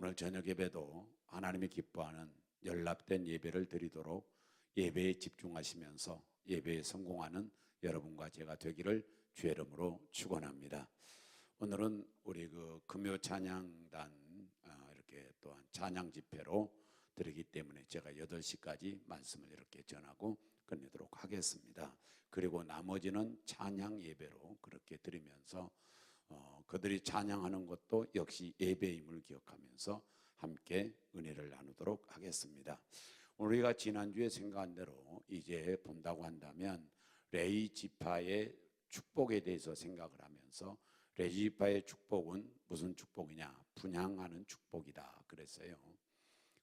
오늘 저녁 예배도 하나님이 기뻐하는 연락된 예배를 드리도록 예배에 집중하시면서 예배에 성공하는 여러분과 제가 되기를 주의 이름으로 축원합니다. 오늘은 우리 그 금요 찬양단 아, 이렇게 또한 찬양 집회로 드리기 때문에 제가 8시까지 말씀을 이렇게 전하고 끝내도록 하겠습니다. 그리고 나머지는 찬양 예배로 그렇게 드리면서 어, 그들이 찬양하는 것도 역시 예배임을 기억하면서 함께 은혜를 나누도록 하겠습니다. 우리가 지난주에 생각한 대로 이제 본다고 한다면 레이 지파의 축복에 대해서 생각을 하면서 레이 지파의 축복은 무슨 축복이냐? 분양하는 축복이다 그랬어요.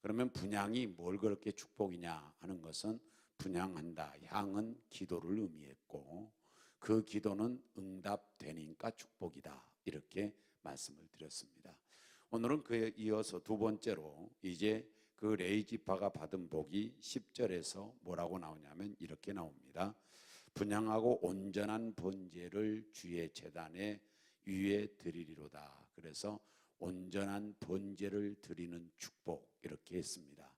그러면 분양이 뭘 그렇게 축복이냐 하는 것은 분양한다. 향은 기도를 의미했고 그 기도는 응답되니까 축복이다. 이렇게 말씀을 드렸습니다. 오늘은 그에 이어서 두 번째로 이제 그 레이 지파가 받은 복이 10절에서 뭐라고 나오냐면 이렇게 나옵니다. 분양하고 온전한 번제를 주의 재단에 위에 드리리로다. 그래서 온전한 번제를 드리는 축복 이렇게 했습니다.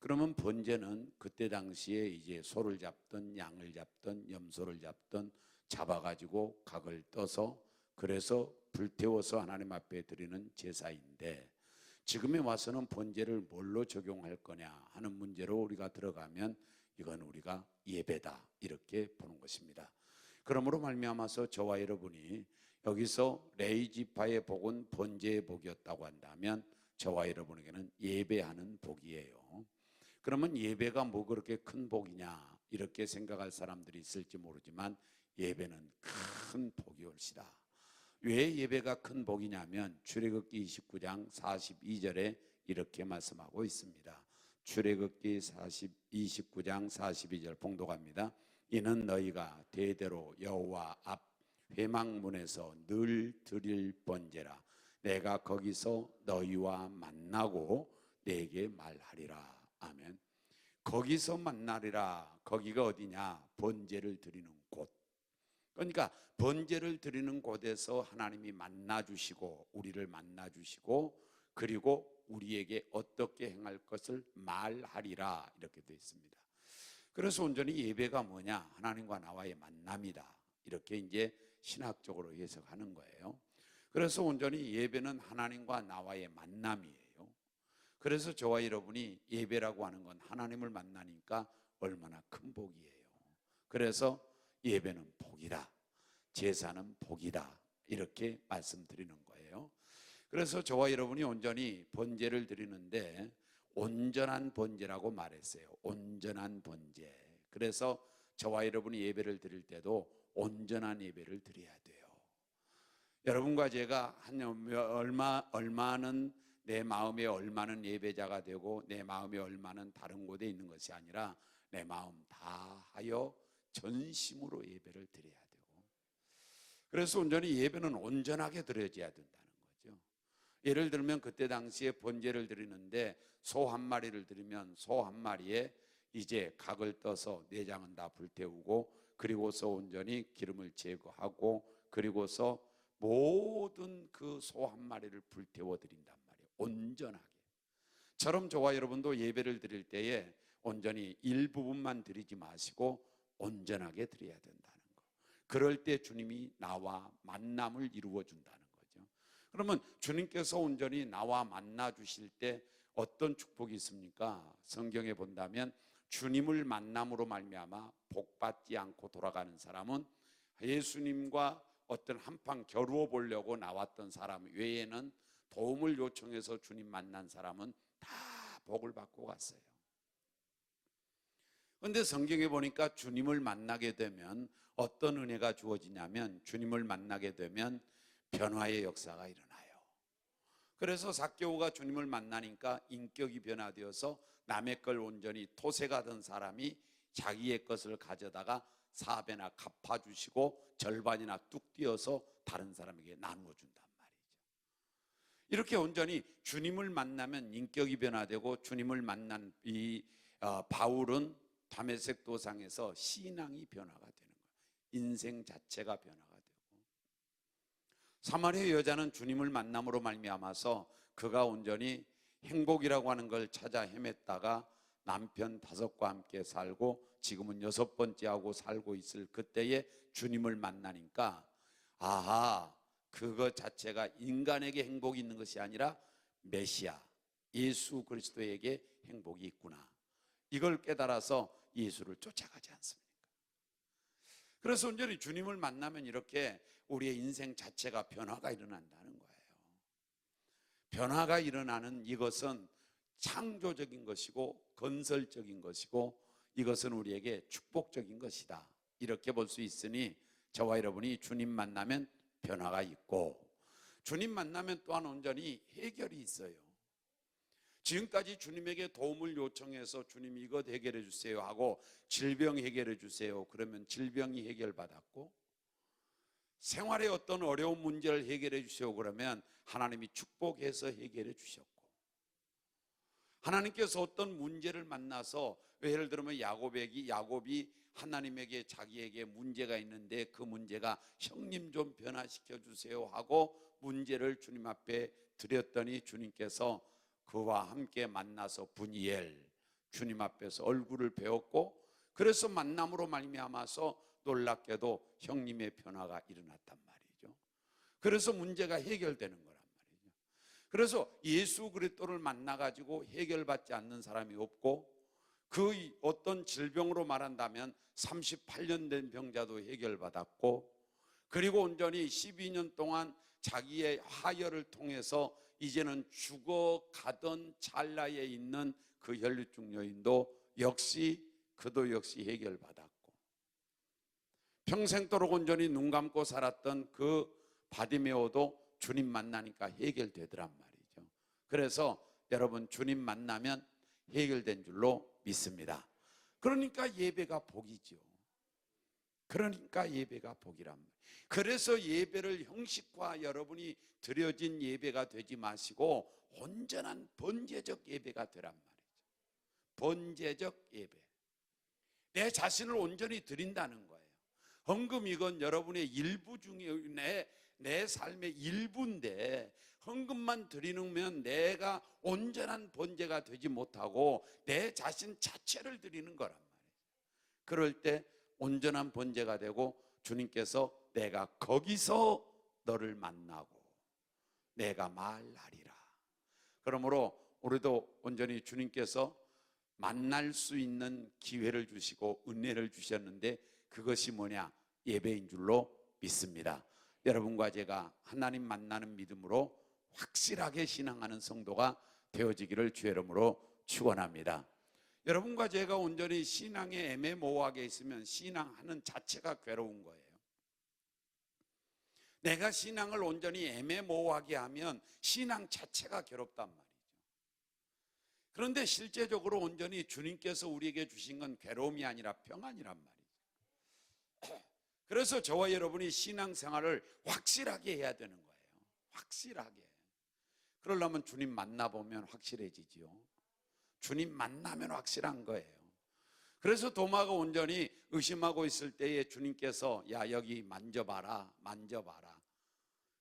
그러면 번제는 그때 당시에 이제 소를 잡던 양을 잡던 염소를 잡던 잡아가지고 각을 떠서 그래서 불태워서 하나님 앞에 드리는 제사인데 지금에 와서는 번제를 뭘로 적용할 거냐 하는 문제로 우리가 들어가면 이건 우리가 예배다 이렇게 보는 것입니다. 그러므로 말미암아서 저와 여러분이 여기서 레이 지파의 복은 번제의 복이었다고 한다면 저와 여러분에게는 예배하는 복이에요. 그러면 예배가 뭐 그렇게 큰 복이냐 이렇게 생각할 사람들이 있을지 모르지만 예배는 큰 복이 올시다. 왜 예배가 큰 복이냐면 출애굽기 29장 42절에 이렇게 말씀하고 있습니다. 출애굽기 40 29장 42절 봉독합니다. 이는 너희가 대대로 여호와 앞 회막문에서 늘 드릴 번제라 내가 거기서 너희와 만나고 내게 말하리라. 아멘. 거기서 만나리라. 거기가 어디냐? 번제를 드리는 곳. 그러니까 번제를 드리는 곳에서 하나님이 만나 주시고 우리를 만나 주시고 그리고 우리에게 어떻게 행할 것을 말하리라 이렇게 되어 있습니다. 그래서 온전히 예배가 뭐냐? 하나님과 나와의 만남이다. 이렇게 이제 신학적으로 해석하는 거예요. 그래서 온전히 예배는 하나님과 나와의 만남이에요. 그래서 저와 여러분이 예배라고 하는 건 하나님을 만나니까 얼마나 큰 복이에요. 그래서 예배는 복이다. 제사는 복이다. 이렇게 말씀드리는 거예요. 그래서 저와 여러분이 온전히 번제를 드리는데 온전한 번제라고 말했어요. 온전한 번제. 그래서 저와 여러분이 예배를 드릴 때도 온전한 예배를 드려야 돼요. 여러분과 제가 한 얼마 얼마는 내 마음에 얼마는 예배자가 되고 내 마음에 얼마는 다른 곳에 있는 것이 아니라 내 마음 다 하여 전심으로 예배를 드려야 되고 그래서 온전히 예배는 온전하게 드려져야 된다는 거죠. 예를 들면 그때 당시에 번제를 드리는데 소 한 마리를 드리면 소 한 마리에 이제 각을 떠서 내장은 다 불태우고 그리고서 온전히 기름을 제거하고 그리고서 모든 그 소 한 마리를 불태워 드린단 말이에요. 온전하게. 처럼 저와 여러분도 예배를 드릴 때에 온전히 일부분만 드리지 마시고 온전하게 드려야 된다는 거. 그럴 때 주님이 나와 만남을 이루어 준다는 거죠. 그러면 주님께서 온전히 나와 만나 주실 때 어떤 축복이 있습니까? 성경에 본다면 주님을 만남으로 말미암아 복 받지 않고 돌아가는 사람은 예수님과 어떤 한판 겨루어 보려고 나왔던 사람 외에는 도움을 요청해서 주님 만난 사람은 다 복을 받고 갔어요. 그런데 성경에 보니까 주님을 만나게 되면 어떤 은혜가 주어지냐면 주님을 만나게 되면 변화의 역사가 일어나요. 그래서 사개오가 주님을 만나니까 인격이 변화되어서 남의 걸 온전히 토세가던 사람이 자기의 것을 가져다가 사배나 갚아주시고 절반이나 뚝 띄어서 다른 사람에게 나누어 준단 말이죠. 이렇게 온전히 주님을 만나면 인격이 변화되고 주님을 만난 이 어, 바울은 담에색 도상에서 신앙이 변화가 되는 거예요. 인생 자체가 변화가 되고 사마리아 여자는 주님을 만남으로 말미암아서 그가 온전히 행복이라고 하는 걸 찾아 헤맸다가 남편 다섯과 함께 살고 지금은 여섯 번째하고 살고 있을 그때에 주님을 만나니까 아하 그것 자체가 인간에게 행복이 있는 것이 아니라 메시아 예수 그리스도에게 행복이 있구나 이걸 깨달아서 예수를 쫓아가지 않습니까? 그래서 온전히 주님을 만나면 이렇게 우리의 인생 자체가 변화가 일어난다는 거예요. 변화가 일어나는 이것은 창조적인 것이고 건설적인 것이고 이것은 우리에게 축복적인 것이다. 이렇게 볼 수 있으니 저와 여러분이 주님 만나면 변화가 있고 주님 만나면 또한 온전히 해결이 있어요. 지금까지 주님에게 도움을 요청해서 주님 이것 해결해 주세요 하고 질병 해결해 주세요. 그러면 질병이 해결받았고 생활의 어떤 어려운 문제를 해결해 주세요. 그러면 하나님이 축복해서 해결해 주셨고 하나님께서 어떤 문제를 만나서 예를 들면 야곱에게 야곱이 하나님에게 자기에게 문제가 있는데 그 문제가 형님 좀 변화시켜 주세요 하고 문제를 주님 앞에 드렸더니 주님께서 그와 함께 만나서 분이엘 주님 앞에서 얼굴을 배웠고 그래서 만남으로 말미암아서 놀랍게도 형님의 변화가 일어났단 말이죠. 그래서 문제가 해결되는 거란 말이죠. 그래서 예수 그리스도를 만나 가지고 해결받지 않는 사람이 없고 그 어떤 질병으로 말한다면 38년 된 병자도 해결받았고 그리고 온전히 12년 동안 자기의 하혈을 통해서 이제는 죽어가던 찰나에 있는 그 혈류증 여인도 역시 그도 역시 해결받았고 평생도록 온전히 눈 감고 살았던 그 바디메오도 주님 만나니까 해결되더란 말이죠. 그래서 여러분 주님 만나면 해결된 줄로 믿습니다. 그러니까 예배가 복이죠. 그러니까 예배가 복이란 말이에요. 그래서 예배를 형식화 여러분이 드려진 예배가 되지 마시고 온전한 번제적 예배가 되란 말이죠. 번제적 예배. 내 자신을 온전히 드린다는 거예요. 헌금 이건 여러분의 일부 중에 내, 내 삶의 일부인데 헌금만 드리면 내가 온전한 번제가 되지 못하고 내 자신 자체를 드리는 거란 말이에요. 그럴 때 온전한 번제가 되고 주님께서 내가 거기서 너를 만나고 내가 말하리라. 그러므로 우리도 온전히 주님께서 만날 수 있는 기회를 주시고 은혜를 주셨는데 그것이 뭐냐? 예배인 줄로 믿습니다. 여러분과 제가 하나님 만나는 믿음으로 확실하게 신앙하는 성도가 되어지기를 주의 이름으로 축원합니다. 여러분과 제가 온전히 신앙에 애매모호하게 있으면 신앙하는 자체가 괴로운 거예요. 내가 신앙을 온전히 애매모호하게 하면 신앙 자체가 괴롭단 말이죠. 그런데 실제적으로 온전히 주님께서 우리에게 주신 건 괴로움이 아니라 평안이란 말이죠. 그래서 저와 여러분이 신앙 생활을 확실하게 해야 되는 거예요. 확실하게. 그러려면 주님 만나보면 확실해지지요. 주님 만나면 확실한 거예요. 그래서 도마가 온전히 의심하고 있을 때에 주님께서 야 여기 만져봐라 만져봐라.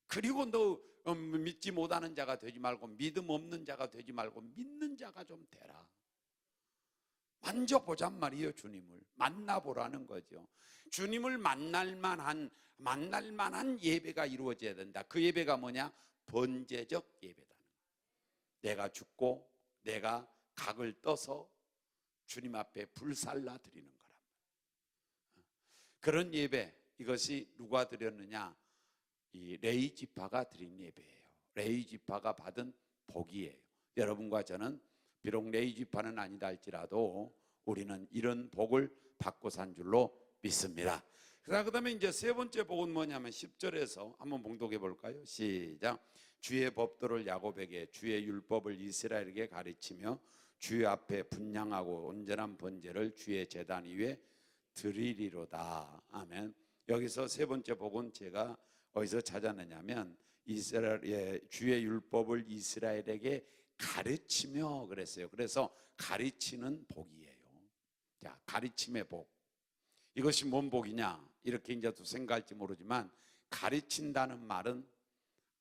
그리고 너 어, 믿지 못하는 자가 되지 말고 믿음 없는 자가 되지 말고 믿는 자가 좀 되라. 만져보잔 말이에요 주님을. 만나보라는 거죠. 주님을 만날 만한 만날 만한 예배가 이루어져야 된다. 그 예배가 뭐냐? 번제적 예배다. 내가 죽고 내가 각을 떠서 주님 앞에 불살라 드리는 거란 말이에요. 그런 예배 이것이 누가 드렸느냐? 이 레이 지파가 드린 예배예요. 레이 지파가 받은 복이에요. 여러분과 저는 비록 레이 지파는 아니다 할지라도 우리는 이런 복을 받고 산 줄로 믿습니다. 그 다음에 이제 세 번째 복은 뭐냐면 10절에서 한번 봉독해 볼까요? 시작. 주의 법도를 야곱에게 주의 율법을 이스라엘에게 가르치며 주의 앞에 분양하고 온전한 번제를 주의 제단 위에 드리리로다. 아멘. 여기서 세 번째 복은 제가 어디서 찾았느냐면 이스라엘의 주의 율법을 이스라엘에게 가르치며 그랬어요. 그래서 가르치는 복이에요. 자, 가르침의 복. 이것이 뭔 복이냐? 이렇게 이제 또 생각할지 모르지만 가르친다는 말은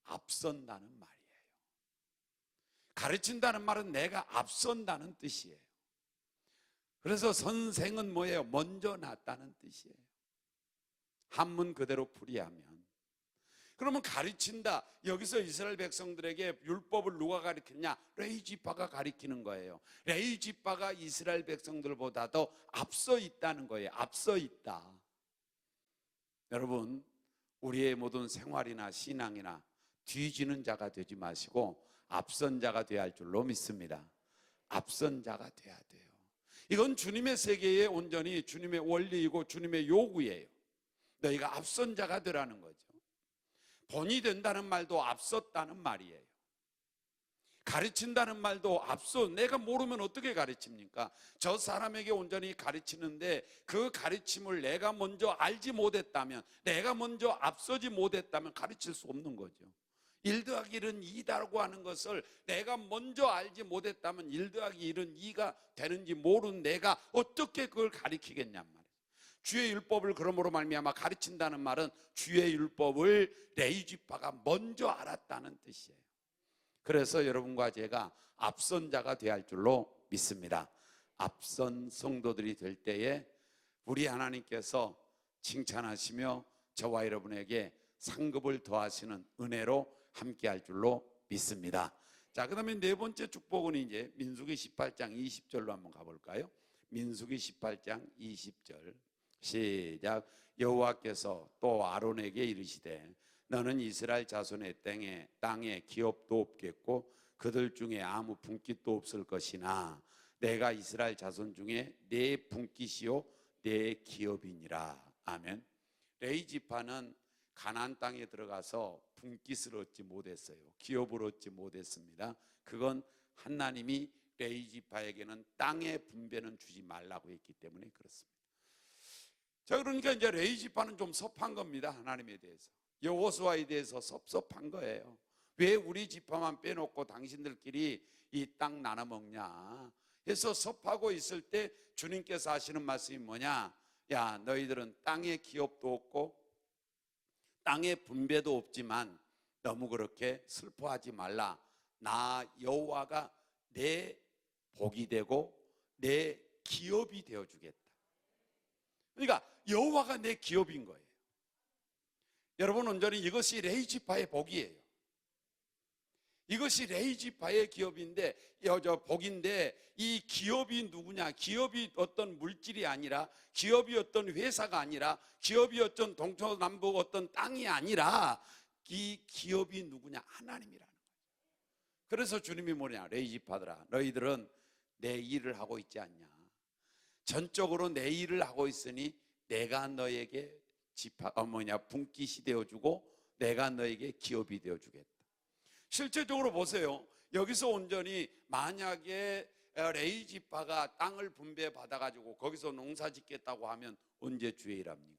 앞선다는 말이에요. 가르친다는 말은 내가 앞선다는 뜻이에요. 그래서 선생은 뭐예요? 먼저 낫다는 뜻이에요. 한문 그대로 풀이하면. 그러면 가르친다. 여기서 이스라엘 백성들에게 율법을 누가 가르쳤냐? 레이지파가 가르치는 거예요. 레이지파가 이스라엘 백성들보다도 앞서 있다는 거예요. 앞서 있다. 여러분, 우리의 모든 생활이나 신앙이나 뒤지는 자가 되지 마시고 앞선 자가 되어야 할 줄로 믿습니다. 앞선 자가 돼야 돼요. 이건 주님의 세계에 온전히 주님의 원리이고 주님의 요구예요. 너희가 앞선 자가 되라는 거죠. 본이 된다는 말도 앞섰다는 말이에요. 가르친다는 말도 앞서 내가 모르면 어떻게 가르칩니까? 저 사람에게 온전히 가르치는데 그 가르침을 내가 먼저 알지 못했다면 내가 먼저 앞서지 못했다면 가르칠 수 없는 거죠. 1 더하기 1은 2다라고 하는 것을 내가 먼저 알지 못했다면 1 더하기 1은 2가 되는지 모르는 내가 어떻게 그걸 가르치겠냔 말이에요. 주의 율법을 그러므로 말미암아 가르친다는 말은 주의 율법을 레이지파가 먼저 알았다는 뜻이에요. 그래서 여러분과 제가 앞선 자가 되어야 할 줄로 믿습니다. 앞선 성도들이 될 때에 우리 하나님께서 칭찬하시며 저와 여러분에게 상급을 더하시는 은혜로 함께 할 줄로 믿습니다. 자, 그 다음에 네 번째 축복은 이제 민수기 18장 20절로 한번 가 볼까요? 민수기 18장 20절. 시작. 여호와께서 또 아론에게 이르시되 너는 이스라엘 자손의 땅에 땅에 기업도 없겠고 그들 중에 아무 분깃도 없을 것이나 내가 이스라엘 자손 중에 내 분깃이요 내 기업이니라. 아멘. 레이 지파는 가나안 땅에 들어가서 분깃을 얻지 못했어요. 기업을 얻지 못했습니다. 그건 하나님이 레이지파에게는 땅의 분배는 주지 말라고 했기 때문에 그렇습니다. 자, 그러니까 이제 레이지파는 좀 섭한 겁니다. 하나님에 대해서. 여호수아에 대해서 섭섭한 거예요. 왜 우리 지파만 빼놓고 당신들끼리 이 땅 나눠 먹냐? 해서 섭하고 있을 때 주님께서 하시는 말씀이 뭐냐? 야, 너희들은 땅에 기업도 없고 땅에 분배도 없지만 너무 그렇게 슬퍼하지 말라. 나 여호와가 내 복이 되고 내 기업이 되어 주겠다. 그러니까 여호와가 내 기업인 거예요. 여러분 온전히 이것이 레이지파의 복이에요. 이것이 레이지파의 기업인데 저 복인데 이 기업이 누구냐? 기업이 어떤 물질이 아니라 기업이 어떤 회사가 아니라 기업이 어떤 동서남북 어떤 땅이 아니라 이 기업이 누구냐? 하나님이라는 거예요. 그래서 주님이 뭐냐? 레이지파들아 너희들은 내 일을 하고 있지 않냐? 전적으로 내 일을 하고 있으니 내가 너에게 지파 어 뭐냐 분깃이 되어 주고 내가 너에게 기업이 되어 주겠다. 실제적으로 보세요. 여기서 온전히 만약에 레이지파가 땅을 분배 받아 가지고 거기서 농사 짓겠다고 하면 언제 주의 일합니까?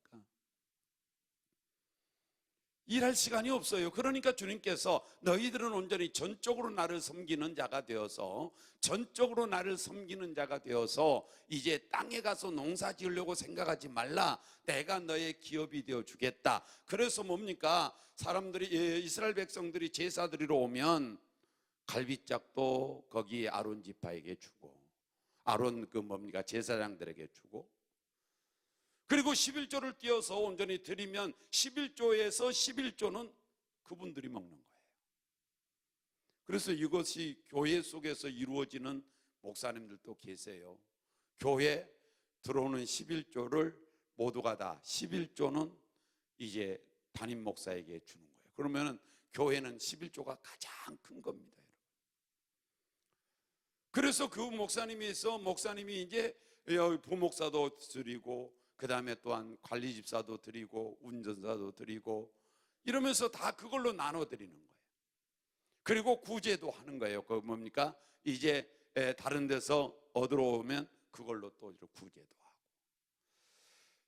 일할 시간이 없어요. 그러니까 주님께서 너희들은 온전히 전적으로 나를 섬기는 자가 되어서 전적으로 나를 섬기는 자가 되어서 이제 땅에 가서 농사 지으려고 생각하지 말라. 내가 너의 기업이 되어 주겠다. 그래서 뭡니까? 사람들이 예, 이스라엘 백성들이 제사 드리러 오면 갈비짝도 거기 아론 지파에게 주고 아론 그 뭡니까? 제사장들에게 주고 그리고 11조를 띄어서 온전히 드리면 11조에서 11조는 그분들이 먹는 거예요. 그래서 이것이 교회 속에서 이루어지는 목사님들도 계세요. 교회 들어오는 11조를 모두가 다 11조는 이제 담임 목사에게 주는 거예요. 그러면은 교회는 11조가 가장 큰 겁니다. 그래서 그 목사님에서 목사님이 이제 부목사도 드리고 그 다음에 또한 관리 집사도 드리고 운전사도 드리고 이러면서 다 그걸로 나눠 드리는 거예요. 그리고 구제도 하는 거예요. 그 뭡니까? 이제 다른 데서 얻으러 오면 그걸로 또 구제도 하고.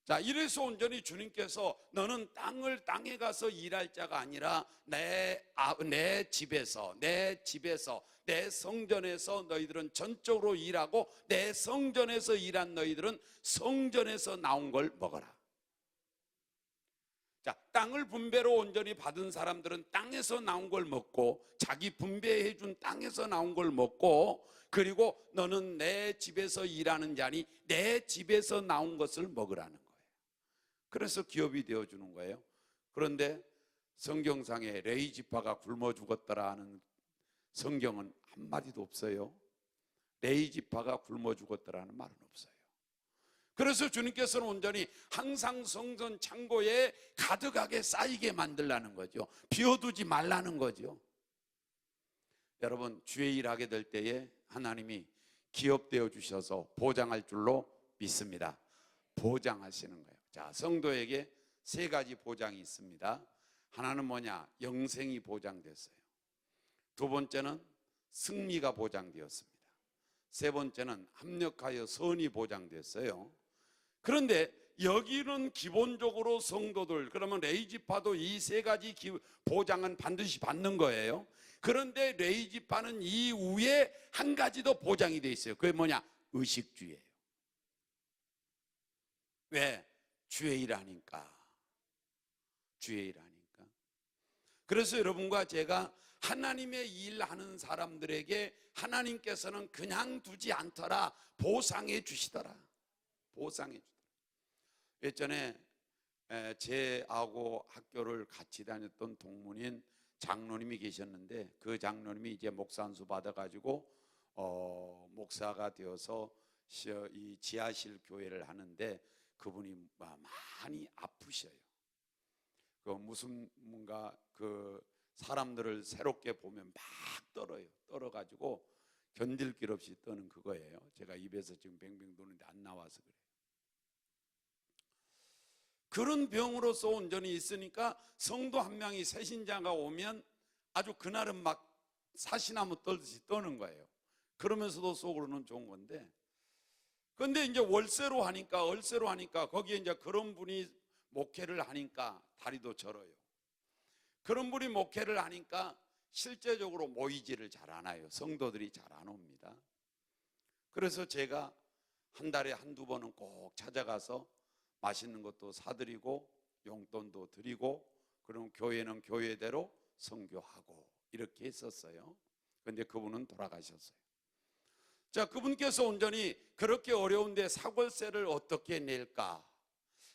자, 이래서 온전히 주님께서 너는 땅을 땅에 가서 일할 자가 아니라 내, 아, 내 집에서, 내 집에서, 내 성전에서 너희들은 전적으로 일하고 내 성전에서 일한 너희들은 성전에서 나온 걸 먹어라. 자, 땅을 분배로 온전히 받은 사람들은 땅에서 나온 걸 먹고 자기 분배해 준 땅에서 나온 걸 먹고 그리고 너는 내 집에서 일하는 자니 내 집에서 나온 것을 먹으라는 거예요. 그래서 기업이 되어 주는 거예요. 그런데 성경상에 레이 지파가 굶어 죽었더라 하는 성경은 한 마디도 없어요. 레이 지파가 굶어 죽었더라는 말은 없어요. 그래서 주님께서는 온전히 항상 성전 창고에 가득하게 쌓이게 만들라는 거죠. 비워두지 말라는 거죠. 여러분 주의 일하게 될 때에 하나님이 기업되어 주셔서 보장할 줄로 믿습니다. 보장하시는 거예요. 자, 성도에게 세 가지 보장이 있습니다. 하나는 뭐냐? 영생이 보장됐어요. 두 번째는 승리가 보장되었습니다. 세 번째는 합력하여 선이 보장됐어요. 그런데 여기는 기본적으로 성도들 그러면 레이지파도 이 세 가지 기- 보장은 반드시 받는 거예요. 그런데 레이지파는 이 위에 한 가지 더 보장이 돼 있어요. 그게 뭐냐? 의식주예요. 왜? 주의 일하니까. 주의 일하니까. 그래서 여러분과 제가 하나님의 일하는 사람들에게 하나님께서는 그냥 두지 않더라. 보상해 주시더라. 보상해 주더라. 예전에 에, 제하고 학교를 같이 다녔던 동문인 장로님이 계셨는데 그 장로님이 이제 목사 안수 받아가지고 어, 목사가 되어서 시- 이 지하실 교회를 하는데 그분이 마- 많이 아프셔요. 그 무슨 뭔가 그 사람들을 새롭게 보면 막 떨어요. 떨어가지고 견딜 길 없이 떠는 그거예요. 제가 입에서 지금 뱅뱅 도는데 안 나와서 그래요. 그런 병으로서 온전히 있으니까 성도 한 명이 새신자가 오면 아주 그날은 막 사시나무 떨듯이 떠는 거예요. 그러면서도 속으로는 좋은 건데. 근데 이제 월세로 하니까, 월세로 하니까 거기에 이제 그런 분이 목회를 하니까 다리도 절어요. 그런 분이 목회를 하니까 실제적으로 모이지를 잘안 해요. 성도들이 잘 안 옵니다. 그래서 제가 한 달에 한두 번은 꼭 찾아가서 맛있는 것도 사드리고 용돈도 드리고 그럼 교회는 교회대로 선교하고 이렇게 했었어요. 근데 그분은 돌아가셨어요. 자, 그분께서 온전히 그렇게 어려운데 사골세를 어떻게 낼까?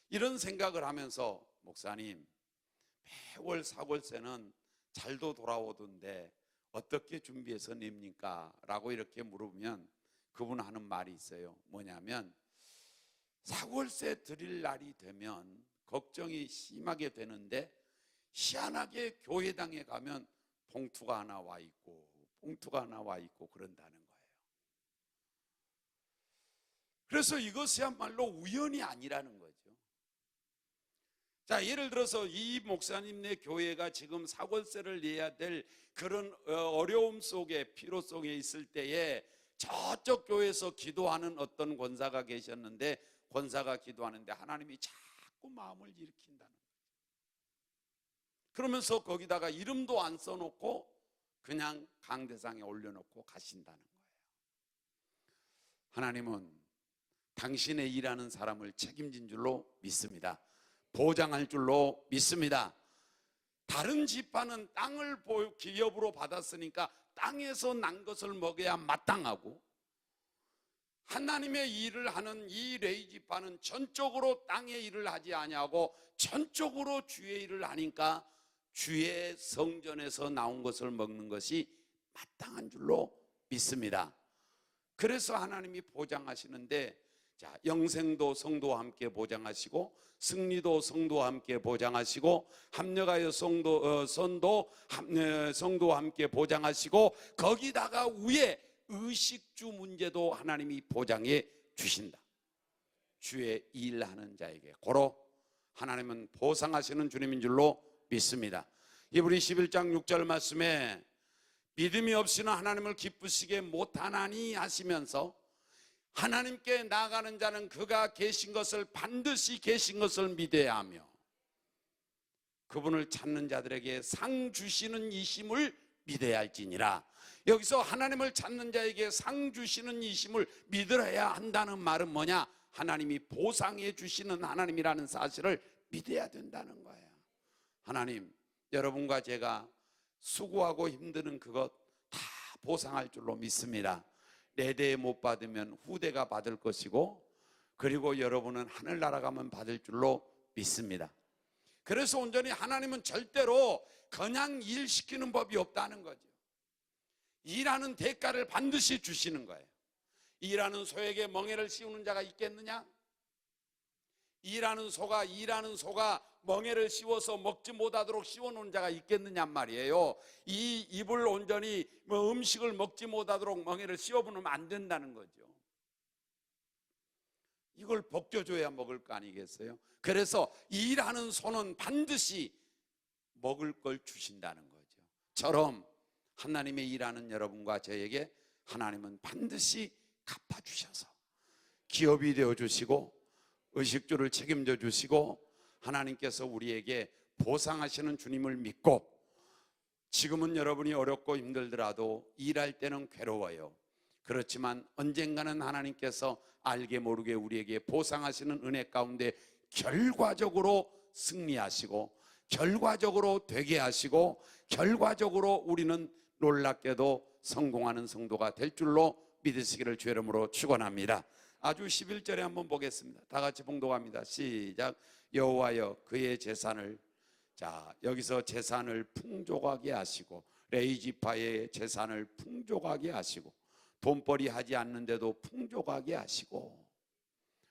이런 생각을 하면서 목사님, 매월 사골세는 잘도 돌아오던데 어떻게 준비해서 냅니까? 라고 이렇게 물으면 그분 하는 말이 있어요. 뭐냐면 사골세 드릴 날이 되면 걱정이 심하게 되는데 희한하게 교회당에 가면 봉투가 하나 와 있고 봉투가 하나 와 있고 그런다는 거예요. 그래서 이것이야말로 우연이 아니라는 거죠. 자, 예를 들어서 이 목사님네 교회가 지금 사골세를 내야 될 그런 어, 어려움 속에 피로 속에 있을 때에 저쪽 교회에서 기도하는 어떤 권사가 계셨는데 권사가 기도하는데 하나님이 자꾸 마음을 일으킨다는 거예요. 그러면서 거기다가 이름도 안 써놓고 그냥 강대상에 올려놓고 가신다는 거예요. 하나님은 당신의 일하는 사람을 책임진 줄로 믿습니다. 보장할 줄로 믿습니다. 다른 지파는 땅을 보- 기업으로 받았으니까 땅에서 난 것을 먹어야 마땅하고 하나님의 일을 하는 이 레이 지파는 전적으로 땅의 일을 하지 아니하고 전적으로 주의 일을 하니까 주의 성전에서 나온 것을 먹는 것이 마땅한 줄로 믿습니다. 그래서 하나님이 보장하시는데 자, 영생도 성도와 함께 보장하시고 승리도 성도와 함께 보장하시고 합력하여 성도 어, 선도 합- 어, 성도와 함께 보장하시고 거기다가 위에 의식주 문제도 하나님이 보장해 주신다. 주의 일하는 자에게 고로 하나님은 보상하시는 주님인 줄로 믿습니다. 이브리 11장 6절 말씀에 믿음이 없이는 하나님을 기쁘시게 못하나니 하시면서 하나님께 나아가는 자는 그가 계신 것을 반드시 계신 것을 믿어야 하며 그분을 찾는 자들에게 상 주시는 이심을 믿어야 할지니라. 여기서 하나님을 찾는 자에게 상 주시는 이심을 믿어야 한다는 말은 뭐냐? 하나님이 보상해 주시는 하나님이라는 사실을 믿어야 된다는 거예요. 하나님, 여러분과 제가 수고하고 힘드는 그것 다 보상할 줄로 믿습니다. 내 대에 못 받으면 후대가 받을 것이고, 그리고 여러분은 하늘나라 가면 받을 줄로 믿습니다. 그래서 온전히 하나님은 절대로 그냥 일 시키는 법이 없다는 거죠. 일하는 대가를 반드시 주시는 거예요. 일하는 소에게 멍에를 씌우는 자가 있겠느냐? 일하는 소가 일하는 소가 멍에를 씌워서 먹지 못하도록 씌워놓은 자가 있겠느냐 말이에요. 이 입을 온전히 뭐 음식을 먹지 못하도록 멍에를 씌워보면 안 된다는 거죠. 이걸 벗겨줘야 먹을 거 아니겠어요? 그래서 일하는 소는 반드시 먹을 걸 주신다는 거죠. 처럼 하나님의 일하는 여러분과 저에게 하나님은 반드시 갚아주셔서 기업이 되어 주시고 의식주를 책임져 주시고 하나님께서 우리에게 보상하시는 주님을 믿고 지금은 여러분이 어렵고 힘들더라도 일할 때는 괴로워요. 그렇지만 언젠가는 하나님께서 알게 모르게 우리에게 보상하시는 은혜 가운데 결과적으로 승리하시고 결과적으로 되게 하시고 결과적으로 우리는 놀랍게도 성공하는 성도가 될 줄로 믿으시기를 주의 이름으로 축원합니다. 아주 11절에 한번 보겠습니다. 다 같이 봉독합니다. 시작. 여호와여 그의 재산을 자, 여기서 재산을 풍족하게 하시고 레이지파의 재산을 풍족하게 하시고 돈벌이 하지 않는데도 풍족하게 하시고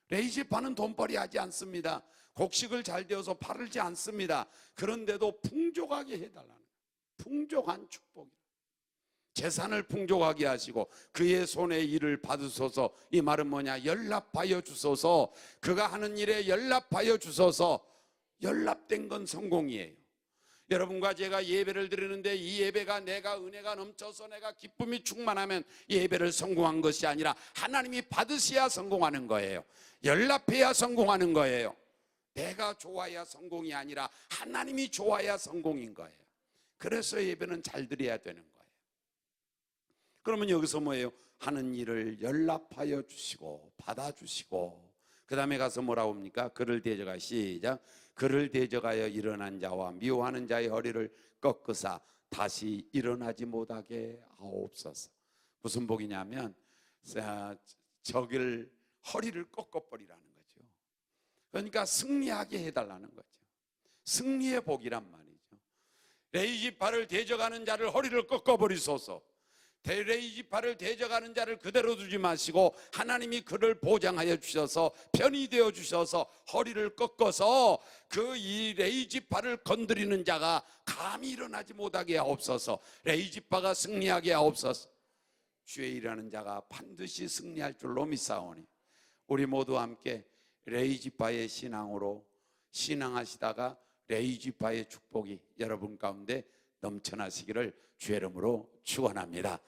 레이지파는 돈벌이 하지 않습니다. 곡식을 잘 되어서 팔지 않습니다. 그런데도 풍족하게 해달라는. 풍족한 축복이. 재산을 풍족하게 하시고 그의 손의 일을 받으소서. 이 말은 뭐냐? 연락하여 주소서. 그가 하는 일에 연락하여 주소서. 연락된 건 성공이에요. 여러분과 제가 예배를 드리는데 이 예배가 내가 은혜가 넘쳐서 내가 기쁨이 충만하면 예배를 성공한 것이 아니라 하나님이 받으셔야 성공하는 거예요. 연락해야 성공하는 거예요. 내가 좋아야 성공이 아니라 하나님이 좋아야 성공인 거예요. 그래서 예배는 잘 드려야 되는 거예요 그러면 여기서 뭐예요? 하는 일을 연락하여 주시고 받아주시고. 그 다음에 가서 뭐라고 합니까? 그를 대적하 시작. 그를 대적하여 일어난 자와 미워하는 자의 허리를 꺾으사 다시 일어나지 못하게 하옵소서. 무슨 복이냐면 자, 저기를 허리를 꺾어버리라는 거죠. 그러니까 승리하게 해달라는 거죠. 승리의 복이란 말이죠. 레이지파를 대적하는 자를 허리를 꺾어버리소서 레이지파를 대적하는 자를 그대로 두지 마시고 하나님이 그를 보장하여 주셔서 편이 되어 주셔서 허리를 꺾어서 그 이 레이지파를 건드리는 자가 감히 일어나지 못하게 하옵소서 레이지파가 승리하게 하옵소서 주의 일하는 자가 반드시 승리할 줄로 믿사오니 우리 모두 함께 레이지파의 신앙으로 신앙하시다가 레이지파의 축복이 여러분 가운데 넘쳐나시기를 주의 이름으로 축원합니다.